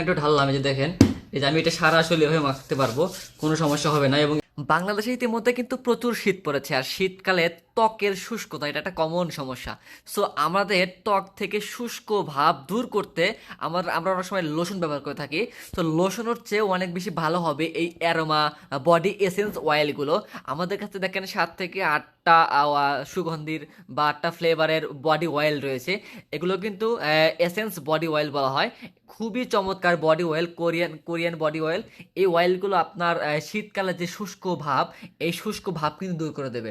একটু ঢাললাম যে দেখেন। এই যে আমি এটা সারা আসলে এভাবে মাখতে পারব, কোনো সমস্যা হবে না। এবং বাংলাদেশে ইতিমধ্যে কিন্তু প্রচুর শীত পড়েছে, আর শীতকালে ত্বকের শুষ্কতা এটা একটা কমন সমস্যা। সো আমাদের ত্বক থেকে শুষ্ক ভাব দূর করতে আমার আমরা অনেক সময় লোশন ব্যবহার করে থাকি। তো লোশনের চেয়েও অনেক বেশি ভালো হবে এই অ্যারোমা বডি এসেন্স অয়েলগুলো আমাদের কাছে দেখেন সাত থেকে আটটা আহ, সুগন্ধির বা আটটা ফ্লেভারের বডি অয়েল রয়েছে। এগুলো কিন্তু এসেন্স বডি অয়েল বলা হয়। খুবই চমৎকার body oil Korean Korean body oil এই অয়েলগুলো আপনার শীতকালে যে শুষ্ক ভাব এই শুষ্ক ভাব কিন্তু দূর করে দেবে।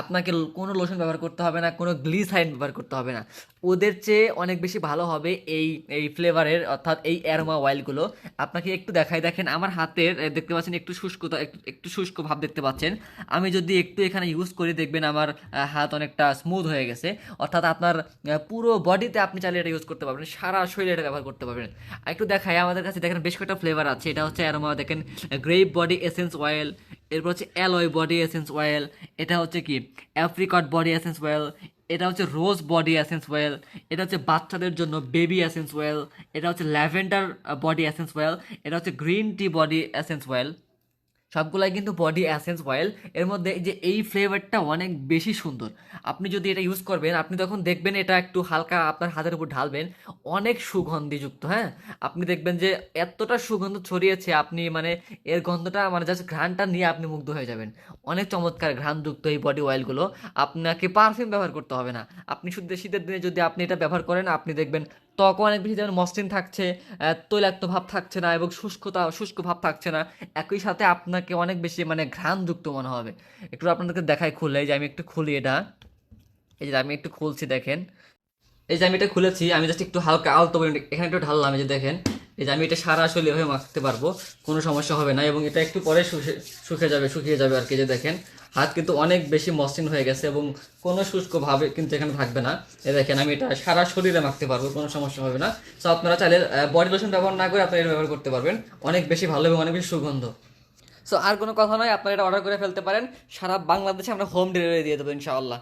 আপনাকে কোনো লোশন ব্যবহার করতে হবে না, কোনো গ্লিসাইন ব্যবহার করতে হবে না। ওদের চেয়ে অনেক বেশি ভালো হবে এই এই ফ্লেভারের অর্থাৎ এই অ্যারোমা অয়েলগুলো আপনাকে একটু দেখাই, দেখেন আমার হাতের দেখতে পাচ্ছেন, একটু শুষ্কতা একটু শুষ্ক ভাব দেখতে পাচ্ছেন। আমি যদি একটু এখানে ইউজ করি, দেখবেন আমার হাত অনেকটা স্মুথ হয়ে গেছে। অর্থাৎ আপনার পুরো বডিতে আপনি চাইলে এটা ইউজ করতে পারবেন, সারা শরীরে এটা ব্যবহার করতে পারবেন। একটু দেখাই, আমাদের কাছে দেখেন বেশ কয়েকটা ফ্লেভার আছে, এটা হচ্ছে অ্যারোমা দেখেন গ্রেপ বডি এসেন্স অয়েল এরপর হচ্ছে অ্যালয় বডি এসেন্স অয়েল এটা হচ্ছে কি? অ্যাপ্রিকট বডি এসেন্স অয়েল এটা হচ্ছে রোজ বডি এসেন্স অয়েল এটা হচ্ছে বাচ্চাদের জন্য বেবি এসেন্স অয়েল এটা হচ্ছে ল্যাভেন্ডার বডি এসেন্স অয়েল এটা হচ্ছে green tea body essence oil সবগুলাই কিন্তু বডি অ্যাসেন্স অয়েল এর মধ্যে যে এই ফ্লেভারটা অনেক বেশি সুন্দর। আপনি যদি এটা ইউজ করবেন, আপনি তখন দেখবেন এটা একটু হালকা আপনার হাতের উপর ঢালবেন। অনেক সুগন্ধিযুক্ত হ্যাঁ? আপনি দেখবেন যে এতটা সুগন্ধ ছড়িয়েছে, আপনি মানে এর গন্ধটা মানে জাস্ট ঘ্রাণটা নিয়ে আপনি মুগ্ধ হয়ে যাবেন। অনেক চমৎকার ঘ্রাণযুক্ত এই বডি অয়েলগুলো আপনাকে পারফিউম ব্যবহার করতে হবে না। আপনি শুধু শীতের দিনে যদি আপনি এটা ব্যবহার করেন, আপনি দেখবেন ত্বক অনেক বেশি যেমন মসৃণ থাকছে তৈলাক্ত ভাব থাকছে না এবং শুষ্কতা, শুষ্ক ভাব থাকছে না। একই সাথে আপনাকে অনেক বেশি মানে ঘ্রাণযুক্ত মনে হবে। একটু আপনাদেরকে দেখাই খুলে যে আমি একটু খুলি এটা। এই যে আমি একটু খুলছি, দেখেন। এই যে আমি এটা খুলেছি, আমি জাস্ট একটু হালকা আলতো এখানে একটু ঢাললাম, এই যে দেখেন। এই যে আমি এটা সারা আসলে হয়ে মাখতে পারব, কোনো সমস্যা হবে না এবং এটা একটু পরে শুষে শুকিয়ে যাবে শুকিয়ে যাবে আর কি যে দেখেন। হাত কিন্তু অনেক বেশি মসৃণ হয়ে গেছে এবং কোনো শুষ্কভাবে কিন্তু এখানে থাকবে না। এ দেখেন, আমি এটা সারা শরীরে মাখতে পারব, কোনো সমস্যা হবে না। সো আপনারা চাইলে বডি লোশন ব্যবহার না করে আপনারা এটা ব্যবহার করতে পারবেন। অনেক বেশি ভালো এবং অনেক বেশি সুগন্ধ। সো আর কোনো কথা নয়, আপনারা এটা অর্ডার করে ফেলতে পারেন। সারা বাংলাদেশে আমরা হোম ডেলিভারি দিয়ে দেবো, ইনশাআল্লাহ।